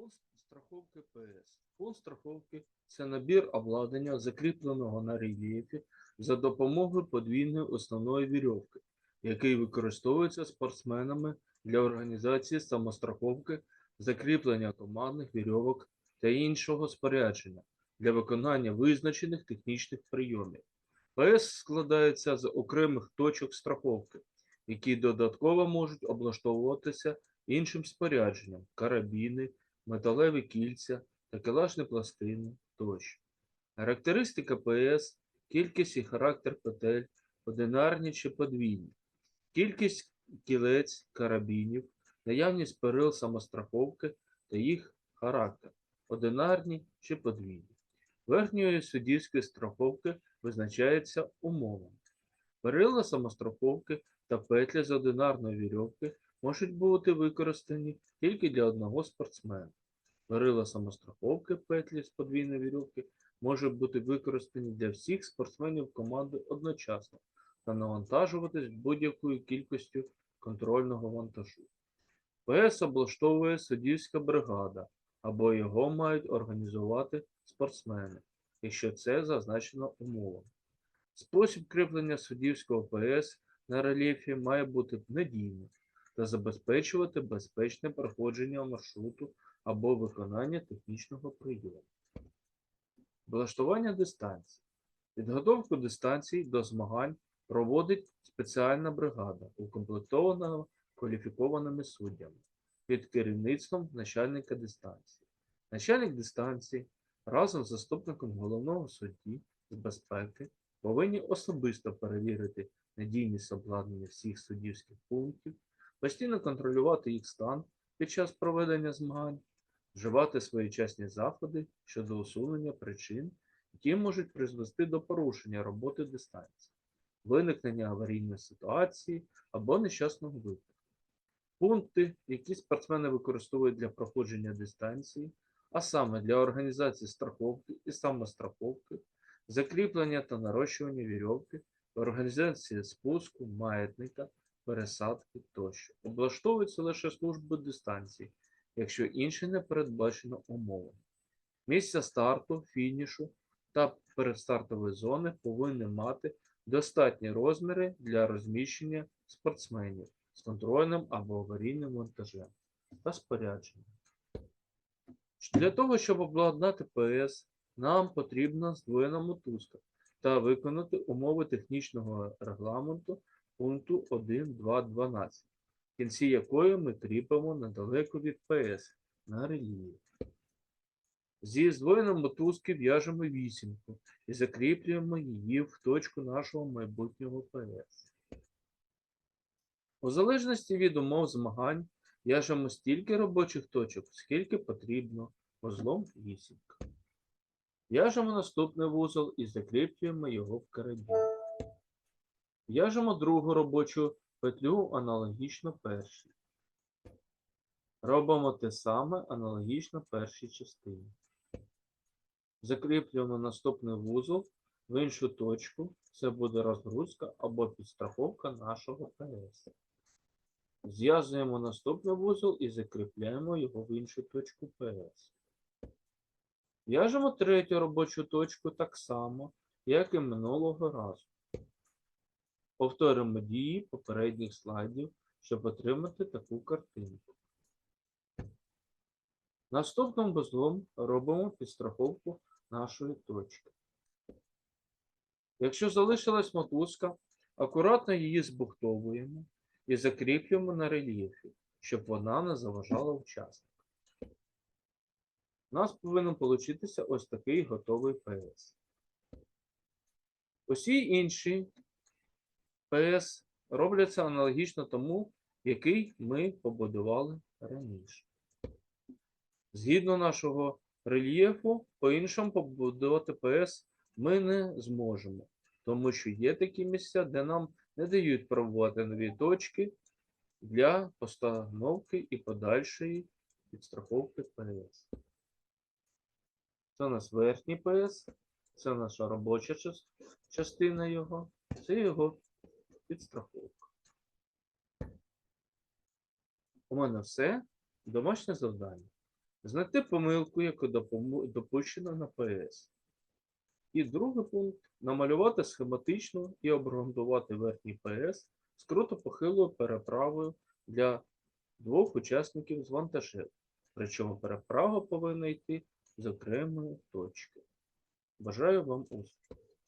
Пункт страховки ПС. Пункт страховки це набір обладнання, закріпленого на рельєфі за допомогою подвійної основної вірьовки, який використовується спортсменами для організації самостраховки, закріплення командних вірьовок та іншого спорядження для виконання визначених технічних прийомів. ПС складається з окремих точок страховки, які додатково можуть облаштовуватися іншим спорядженням, карабіни, металеві кільця, такелажні пластини тощо. Характеристика ПС, кількість і характер петель, одинарні чи подвійні, кількість кілець, карабінів, наявність перил самостраховки та їх характер, одинарні чи подвійні. Верхньої суддівської страховки визначається умовами. Перила самостраховки та петлі з одинарної вірьовки можуть бути використані тільки для одного спортсмена. Перила самостраховки петлі з подвійної вірьовки можуть бути використані для всіх спортсменів команди одночасно та навантажуватись будь-якою кількістю контрольного вантажу. ПС облаштовує суддівська бригада або його мають організувати спортсмени, якщо це зазначено умовами. Спосіб кріплення суддівського ПС на рельєфі має бути надійним та забезпечувати безпечне проходження маршруту або виконання технічного прийому. Влаштування дистанцій. Підготовку дистанцій до змагань проводить спеціальна бригада, укомплектована кваліфікованими суддями під керівництвом начальника дистанції. Начальник дистанції разом з заступником головного судді з безпеки повинні особисто перевірити надійність обладнання всіх суддівських пунктів, постійно контролювати їх стан під час проведення змагань, вживати своєчасні заходи щодо усунення причин, які можуть призвести до порушення роботи дистанції, виникнення аварійної ситуації або нещасного випадку. Пункти, які спортсмени використовують для проходження дистанції, а саме для організації страховки і самостраховки, закріплення та нарощування вірьовки, організації спуску, маятника, пересадки тощо. Облаштовуються лише служби дистанції, якщо інше не передбачено умовами. Місця старту, фінішу та передстартової зони повинні мати достатні розміри для розміщення спортсменів з контрольним або аварійним вантажем та спорядженням. Для того, щоб обладнати ПС, нам потрібна здвоєна мотузка та виконати умови технічного регламенту пункту 1.2.12, в кінці якої ми кріпимо недалеко від ПС на рельєф. Зі здвоєної мотузки в'яжемо вісімку і закріплюємо її в точку нашого майбутнього ПС. У залежності від умов змагань в'яжемо стільки робочих точок, скільки потрібно, вузлом вісімка. В'яжемо наступний вузол і закріплюємо його в карабін. В'яжемо другу робочу петлю аналогічно першій. Робимо те саме аналогічно першій частині. Закріплюємо наступний вузол в іншу точку. Це буде розгрузка або підстраховка нашого ПС. Зв'язуємо наступний вузол і закріпляємо його в іншу точку ПС. В'яжемо третю робочу точку так само, як і минулого разу. Повторимо дії попередніх слайдів, щоб отримати таку картинку. Наступним вузлом робимо підстраховку нашої точки. Якщо залишилась мотузка, акуратно її збухтовуємо і закріплюємо на рельєфі, щоб вона не заважала учаснику. У нас повинен получитися ось такий готовий ПС. Усі інші ПС робляться аналогічно тому, який ми побудували раніше. Згідно нашого рельєфу, по-іншому побудувати ПС ми не зможемо, тому що є такі місця, де нам не дають пробувати нові точки для постановки і подальшої підстраховки ПС. Це у нас верхній ПС, це наша робоча частина його, це його підстраховка. У мене все. Домашнє завдання. Знайти помилку, яку допущено на ПС. І другий пункт намалювати схематично і обґрунтувати верхній ПС з крутопохилою переправою для двох учасників з вантажем. Причому переправа повинна йти з окремої точки. Бажаю вам успіху.